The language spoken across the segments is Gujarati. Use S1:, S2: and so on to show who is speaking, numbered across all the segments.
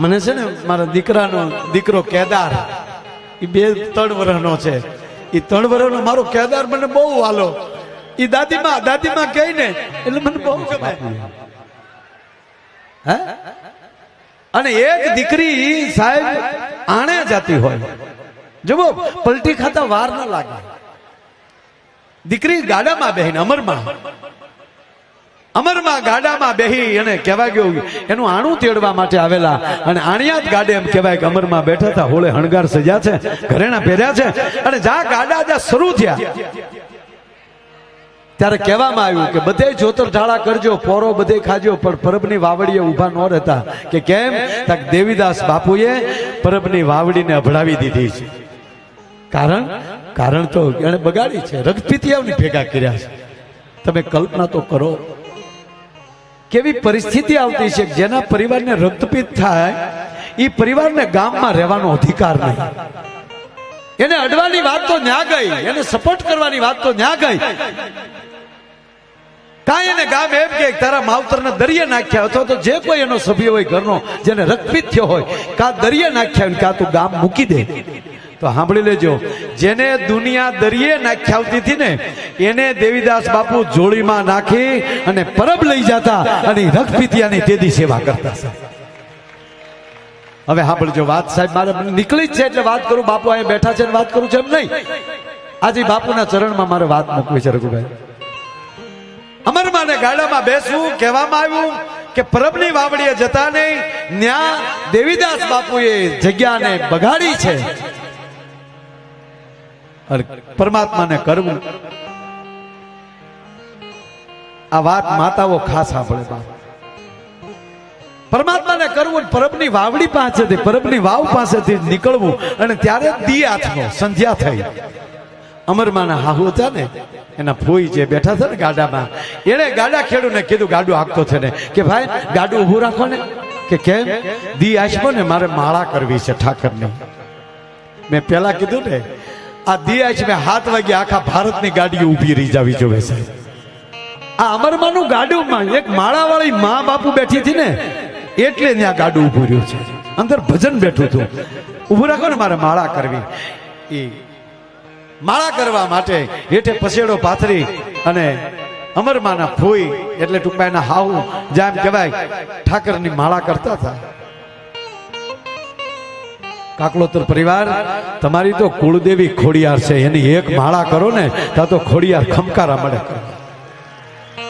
S1: મને છે ને, મારા દીકરાનો દીકરો કેદાર. એ બે ત્રણ વર્ષનો છે. એ ત્રણ વર્ષનો મારો કેદાર મને બહુ વાલો. એ દાદીમાં દાદીમાં કહી ને, એટલે મને બહુ ગમે. અને એક દીકરી સાહેબ આણે જાતી હોય. જુઓ, પલટી ખાતા વાર ના લાગે. દીકરી ગાડામાં બેહીને અમરમાં. અમરમાં ગાડામાં બેહી અને કહેવાય ગયું, એનું આણું તેડવા માટે આવેલા. અને આણિયા જ ગાડે એમ કહેવાય કે અમરમાં બેઠા હતા, હોળે હણગાર સજ્યા છે, ઘરેણા પહેર્યા છે, અને જા ગાડા જ્યાં શરૂ થયા, ત્યારે કહેવામાં આવ્યું કે, બધે જોતર ઢાળા કરજો, પોરો બધે ખાજો, પણ પરબની વાવડીએ ઊભા ન રહેતા. કે કેમ? તક દેવીદાસ બાપુએ પરબની વાવડીને અભડાવી દીધી છે. કારણ? કારણ તો એને બગાડી છે. રક્તપીતિયાઓની ભેગા કર્યા છે. તમે કલ્પના તો કરો. કેવી પરિસ્થિતિ આવતી છે જેના પરિવારને રક્તપિત થાય એ પરિવારને ગામમાં રહેવાનો અધિકાર નહીં. એને અડવાની વાત તો ન્યા ગઈ એને સપોર્ટ કરવાની વાત તો ન્યા ગઈ. કાંઈ એને ગામ એમ કે તારા માવતરને દરિયે નાખ્યા અથવા તો જે કોઈ એનો સભ્ય હોય ઘરનો જેને રક્તપીત થયો હોય કા દરિયે નાખ્યા કાં કા તું ગામ મૂકી દે. તો સાંભળી લેજો જેને દુનિયા દરિયે નાખ્યા આવતી હતી ને, એને દેવીદાસ બાપુ જોડીમાં નાખી અને પરબ લઈ જતા અને રક્તપીતિયાની તેદી સેવા કરતા હવે સાંભળજો, વાત સાહેબ, મારે નીકળી જ છે એટલે વાત કરું, બાપુ અહીંયા બેઠા છે વાત કરું છું એમ નહીં. આજે બાપુના ચરણમાં મારે વાત મૂકવી છે રઘુભાઈ. અમરમાં ગાડામાં બેસવું, કહેવામાં આવ્યું કે પરબની વાવડીએ જતા નહીં, ન્યા દેવીદાસ બાપુએ જગ્યાને બગાડી છે. પરમાત્માને કરવું. આ વાત માતાઓ ખાસ સાંભળે બાપ પરમાત્માને કરવું પરબની વાવડી પાસેથી, પરબની વાવ પાસેથી નીકળવું અને ત્યારે દી આથમો સંધ્યા થઈ. અમરમાના હાહુ હતા ને, એના ફોઈ જે બેઠા હતા ને ગાડામાં, એણે ગાડા ખેડૂને કીધું, ગાડું હાંકતો છે ને. કે ભાઈ, ગાડું ઊભું રાખો ને. કે કેમ? દી આશમો ને મારે માળા કરવી છે ઠાકરની. મેં પહેલા કીધું ને આ દિયાજ મેં હાથ વાગે આખા ભારતની ગાડીઓ ઊભી રહી જવી જોવે સાહેબ. આ અમરમાનું ગાડુંમાં એક માળાવાળી મા બાપુ બેઠી હતી ને, એટલે ત્યાં ગાડું ઊભું રહ્યું છે. અંદર ભજન બેઠું હતું. ઊભું રાખો ને મારે માળા કરવી. એ માળા કરવા માટે હેઠે પસેડો પાથરી અને અમરમાના ફોઈ એટલે ટૂંકમાં એના હાવું જેમ કહેવાય, ઠાકરની માળા કરતા હતા. કાકલોતર પરિવાર, તમારી તો કુળદેવી ખોડિયાર છે, એની એક માળા કરો ને ત્યાં તો ખોડિયાર ખમકારા મળે.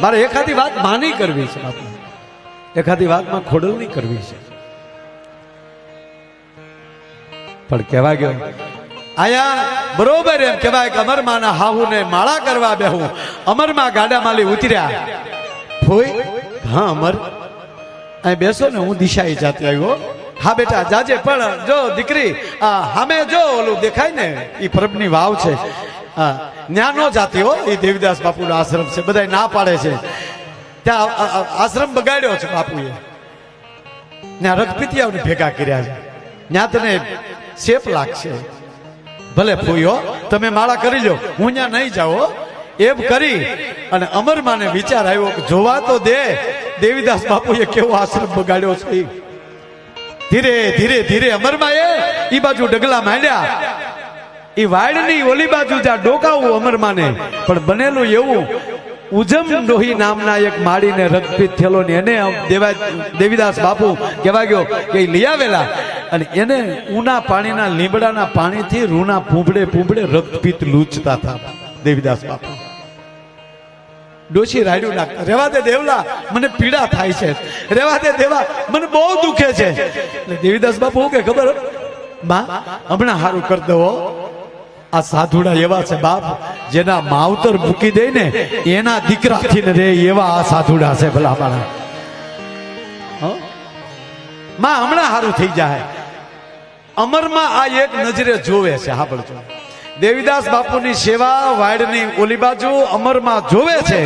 S1: મારે એખાદી વાત માની કરવી છે, બાપુ. એખાદી વાતમાં ખોડલ નહીં કરવી છે. પણ કહેવા ગયો, આયા, બરોબર એમ કહેવાય કે અમરમાના હાહુને માળા કરવા બેહું. અમરમાં ગાડા માલી ઉતર્યા. ફોઈ, હા, અમર. અહીં બેસો ને, હું દિશાએ જાતે આવ્યો. હા બેટા જાજે પણ જો દીકરી આ સામે જો ઓલું દેખાય ને એ પરબની વાવ છે. ન્યા નો જાતી હો એ દેવીદાસ બાપુનો આશ્રમ છે બધા ના પાડે છે. ત્યાં આશ્રમ બગાડ્યો છે બાપુએ. ત્યાં રક્તપીતિયાઓને ભેગા કર્યા છે. ત્યાં તને શેપ લાગશે. ભલે ફૂયો તમે માળા કરી લો હું ત્યાં નહીં જાઉં એમ કરી અને અમરમાને વિચાર આવ્યો જોવા તો દે દેવીદાસ બાપુએ કેવો આશ્રમ બગાડ્યો છે. ધીરે ધીરે ધીરે અમરમાં એ ઈ બાજુ ડગલા માંડ્યા. ઈ વાડની ઓલી બાજુ જ્યાં ડોકાવું અમરમાને. પણ બનેલું એવું, ઉજમ ડોહી નામના એક માડીને રક્તપીત થયેલો ને એને દેવા દેવીદાસ બાપુ કહેવા ગયો કે લઈ આવેલા. અને એને ઉના પાણીના લીમડાના પાણીથી રૂના પૂંભડે પૂંભડે રક્તપીત લૂંચતા હતા દેવીદાસ બાપુ. ડોશી રાડ્યું નાખતા રેવા દે દેવલા, મને પીડા થાય છે. રેવા દે દેવા, મને બહુ દુખે છે. દેવીદાસ બાપુ કે, ખબર બા, હમણાં સારું કરી દો આ સાધુડા એવા છે બાપ, જેના માવતર મૂકી દે ને, એના દીકરાથી ને રે એવા આ સાધુડા છે ભલા મારા? માં હમણાં સારું થઈ જાય. અમરમાં આ એક નજરે જોવે છે, હા પડજો દેવીદાસ બાપુની સેવા વાડની ઓલી બાજુ અમરમાં જોવે છે.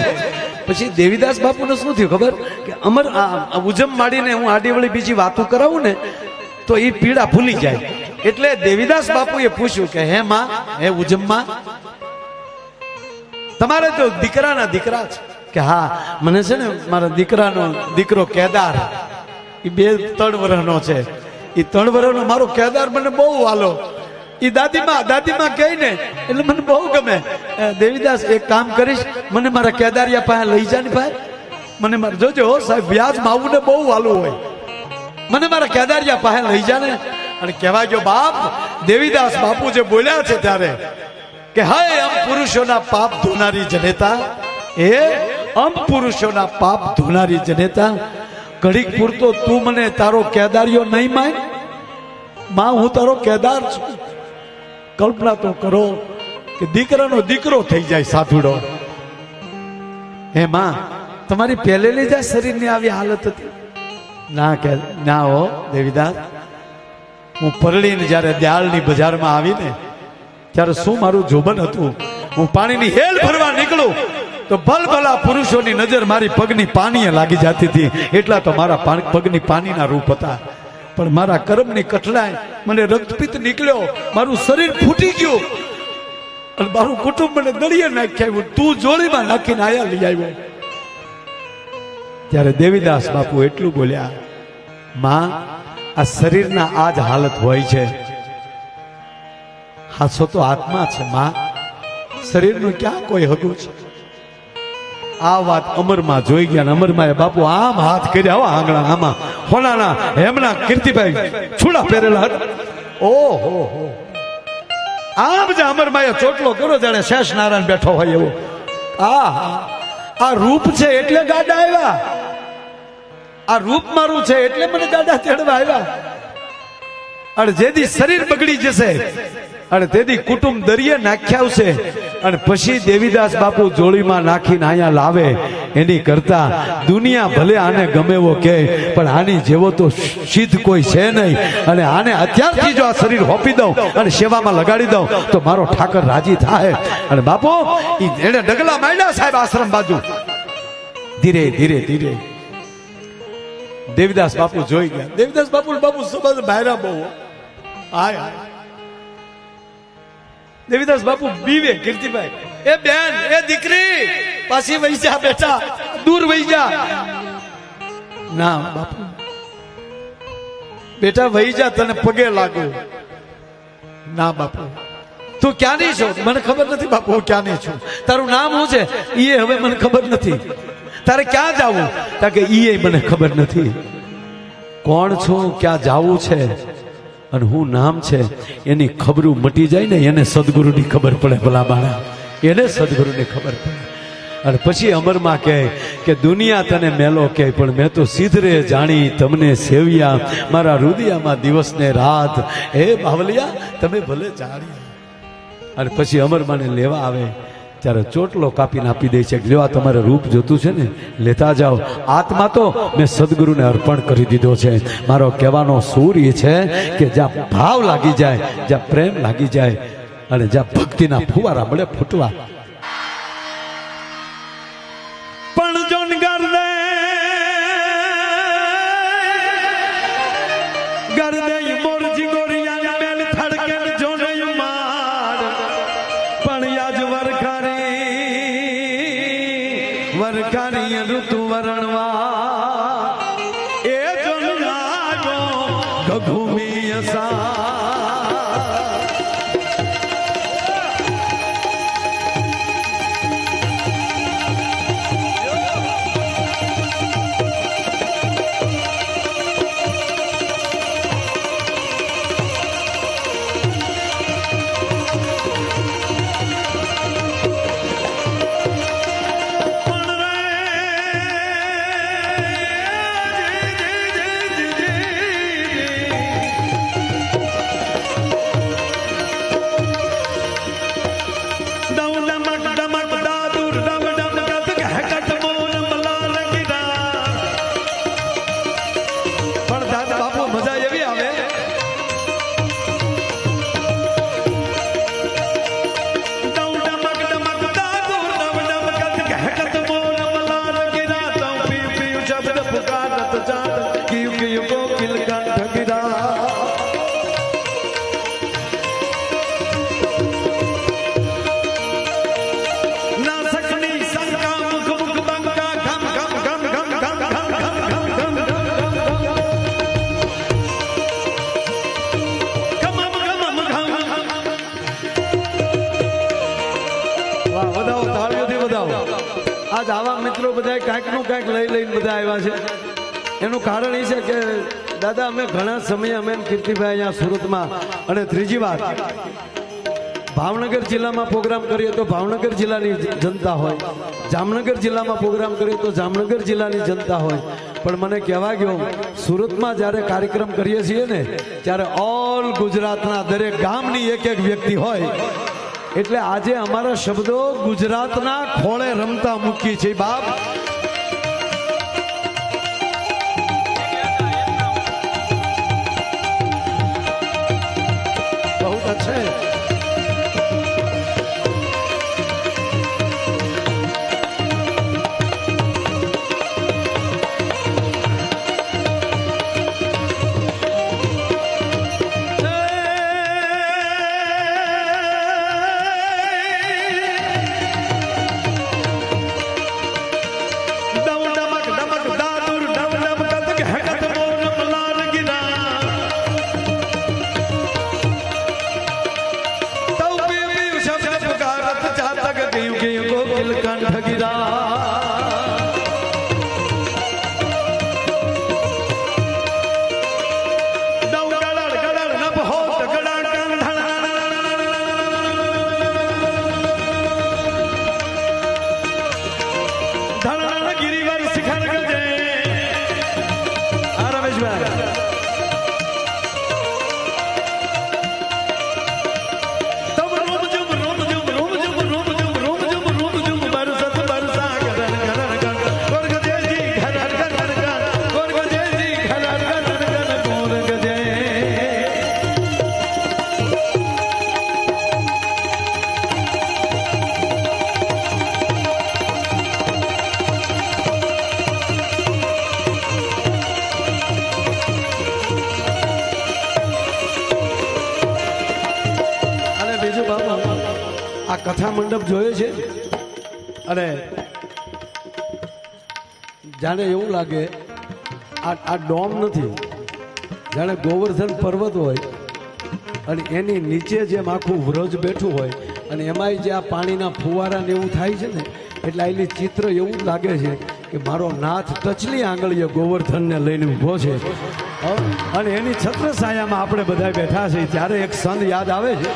S1: પછી દેવીદાસ બાપુને શું થયું ખબર? કે અમર ઉજમ માડીને હું આડીવળી બીજી વાતો કરાવું ને, તો એ પીડા ભૂલી જાય. એટલે દેવીદાસ બાપુએ પૂછ્યું કે, હે માં, હે ઉજમમાં, તમારે તો દીકરાના દીકરા છે. કે, હા, મને છે ને મારા દીકરાનો દીકરો કેદાર. એ બે ત્રણ વર્ષનો છે. એ ત્રણ વર્ષનો મારો કેદાર મને બહુ વાલો. દાદીમાં દાદીમાં કહી ને, એટલે મને બહુ ગમે. દેવીદાસ, એક કામ કરીશ, મને મારા કેદારિયા પાસે લઈ જા ને ભાઈ. મને મારે, જોજો હો સાહેબ વ્યાજ માવું ને બહુ વાલું હોય. મને મારા કેદારિયા પાસે લઈ જા ને અને કહેવાય ગયો બાપ, દેવીદાસ બાપુ જે બોલ્યા છે ત્યારે કે હાય અમ પુરુષોના પાપ ધોનારી જનેતા એ અમ પુરુષોના પાપ ધોનારી જનેતા, ઘડીક પૂરતો તું મને તારો કેદારિયો નહીં માન. માં, હું તારો કેદાર છું. કલ્પના તો કરો કે દીકરાનો દીકરો થઈ જાય સાધુડો. હે માં, તમારી પહેલેલી જ શરીરની આવી હાલત હતી? ના કે, ના હો, દેવીદાસ. હું પરળીને જ્યારે દયાળની બજારમાં આવીને, ત્યારે શું મારું જોબન હતું? હું પાણીની હેલ ભરવા નીકળું, તો ભલભલા પુરુષોની નજર મારી પગની પાણીએ લાગી જતી હતી. એટલા તો મારા પગની પાણીના રૂપ હતા. પણ મારા કર્મની કઠણાઈ મને રક્તપિત નીકળ્યો, મારું શરીર ફૂટી ગયું. અને મારું કુટુંબ મને દળીએ નાખી તું જોડીમાં નાખીને આયા લઈ આવ્યો. ત્યારે દેવીદાસ બાપુ એટલું બોલ્યા, માં, આ શરીરના આ જ હાલત હોય છે. હાસો તો આત્મા છે, માં. શરીરનું ક્યાં કોઈ હગું છે? આ વાત અમરમાં જોઈ ગયા અમરમાં એ બાપુ આમ હાથ કર્યા હો આંગણા આમાં. હોનાના હેમના કીર્તિભાઈ છૂડા પહેરેલા હતા. ઓહો આમ જ અમરમાં ચોટલો કરો જાણે શેષ નારાયણ બેઠો હોય એવો. આ આ રૂપ છે એટલે ગાડા આવ્યા. આ રૂપ મારું છે એટલે મને ગાડા તેડવા આવ્યા. અને જેથી શરીર બગડી જશે અને તેથી કુટુંબ દરિયે નાખ્યા આવશે અને પછી દેવીદાસ બાપુ જોડીમાં નાખીને અહીંયા લાવે. એની કરતા દુનિયા ભલે આને ગમે એવો કહે, પણ આની જેવો તો સિદ્ધ કોઈ છે નહીં. અને આને અત્યારથી જો આ શરીર હોપી દઉં અને સેવામાં લગાડી દઉં, તો મારો ઠાકર રાજી થાય. અને બાપુ એને ડગલા માંડ્યા સાહેબ આશ્રમ બાજુ. ધીરે ધીરે ધીરે. દેવીદાસ બાપુ જોઈ ગયા. દેવીદાસ બાપુ બાપુ સબંધ બહારા બહુ. હાય. દેવીદાસ બાપુ બીવે, કીર્તિભાઈ. એ બેન, એ દીકરી, પાછી વહી જા બેટા, દૂર વહી જા. ના, બાપુ. બેટા, વહી જા, તને પગે લાગુ. ના, બાપુ. તું ક્યાંની છો? મને ખબર નથી, બાપુ, હું ક્યાંની છું? તારું નામ શું છે? એ હવે મને ખબર નથી. તારે ક્યાં જવું? કારણ કે એ મને ખબર નથી. કોણ છું? ક્યાં જાવું છે? અને હું નામ છે, એની ખબરું મટી જાય ને એને સદગુરુની ખબર પડે ભલા બાણા એને સદગુરુની ખબર પડે. અને પછી અમરમાં કહે કે દુનિયા તને મેલો કહે પણ મેં તો સીધરે જાણી તમને સેવ્યા. મારા રુદિયામાં દિવસ ને રાત. હે બાવલિયા, તમે ભલે જાણી અને પછી અમરમાને લેવા આવે. ત્યારે ચોટલો કાપીને આપી દે છે. આ તમારે રૂપ જોતું છે ને? લેતા જાઓ. આત્મા તો મેં સદગુરુને અર્પણ કરી દીધો છે. મારો કહેવાનો સૂર એ છે કે જ્યાં ભાવ લાગી જાય, જ્યાં પ્રેમ લાગી જાય અને જ્યાં ભક્તિના ફુવારા મળે ફૂટવા વરખારી ઋતુ વરણવા. એ જોન આવ્યો ગભૂમિ અસા બધા કાંઈકનું કાંઈક લઈ લઈને બધા આવ્યા છે. એનું કારણ એ છે કે, દાદા, અમે ઘણા સમયે અમે કીર્તિભાઈ અહીંયા સુરતમાં. અને ત્રીજી વાત, ભાવનગર જિલ્લામાં પ્રોગ્રામ કરીએ તો ભાવનગર જિલ્લાની જનતા હોય. જામનગર જિલ્લામાં પ્રોગ્રામ કરીએ તો જામનગર જિલ્લાની જનતા હોય. પણ મને કહેવા ગયો સુરતમાં જ્યારે કાર્યક્રમ કરીએ છીએ ને, ત્યારે ઓલ ગુજરાતના દરેક ગામની એક એક વ્યક્તિ હોય. એટલે આજે અમારા શબ્દો ગુજરાતના ખોળે રમતા મૂકી છે બાપ આ કથા મંડપ જોયો છે? અને જાણે એવું લાગે, આ આ ડોમ નથી. જાણે ગોવર્ધન પર્વત હોય અને એની નીચે જેમ આખું વ્રજ બેઠું હોય અને એમાંય જે આ પાણીના ફુવારા ને એવું થાય છે ને, એટલે એની ચિત્ર એવું લાગે છે કે મારો નાથ ટચલી આંગળીએ ગોવર્ધનને લઈને ઊભો છે? અને એની છત્ર છાયામાં આપણે બધા બેઠા છે ત્યારે એક સંત યાદ આવે છે.